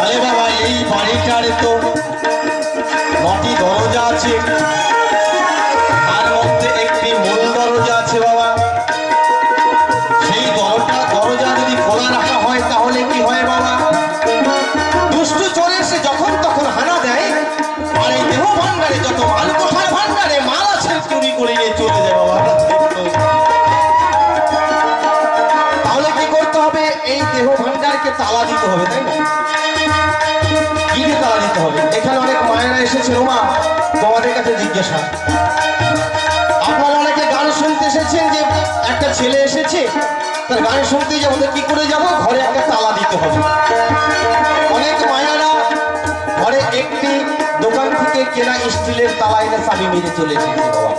আরে বাবা এই বাড়িটার তো নটি দরজা আছে। এসেছে ওমা তোমাদের কাছে জিজ্ঞাসা। আপনারা অনেকে গান শুনতে এসেছেন যে একটা ছেলে এসেছে, তার গান শুনতে যে ওদের কি করে যাব? ঘরে একটা তালা দিতে হবে। অনেক মায়েরা ঘরে একটি দোকান থেকে কেনা স্টিলের তালা এনে চাবি মেরে চলে এসেছে, বাবা।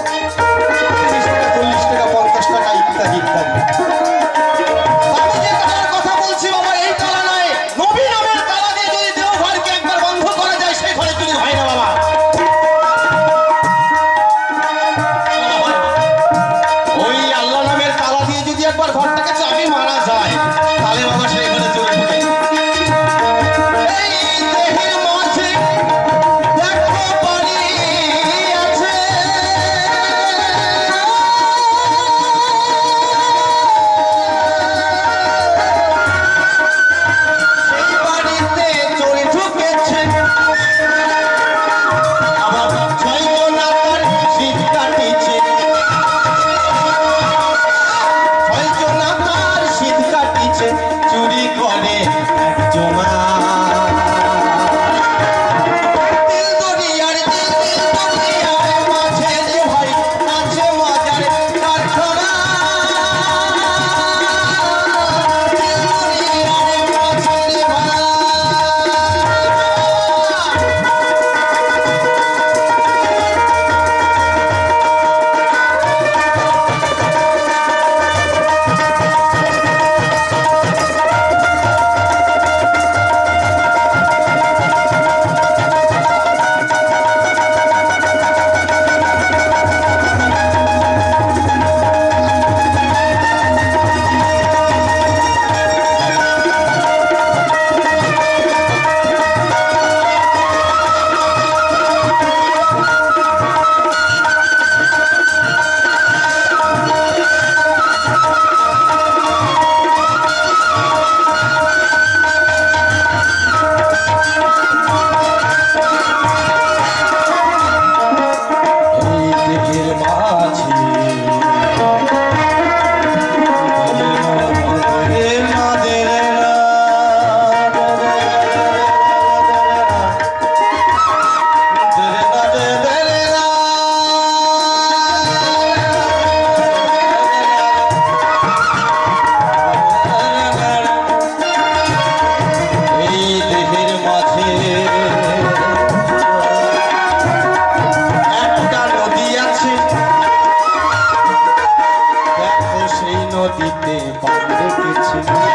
দিতে পারে কিছু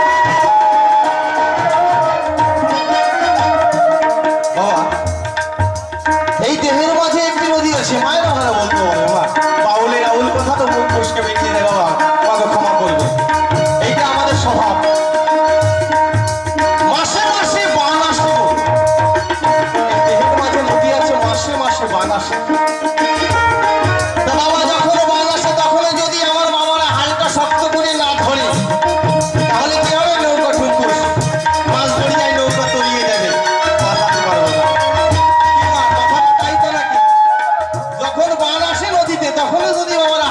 যখন বান আসে নদীতে তখনও যদি আমার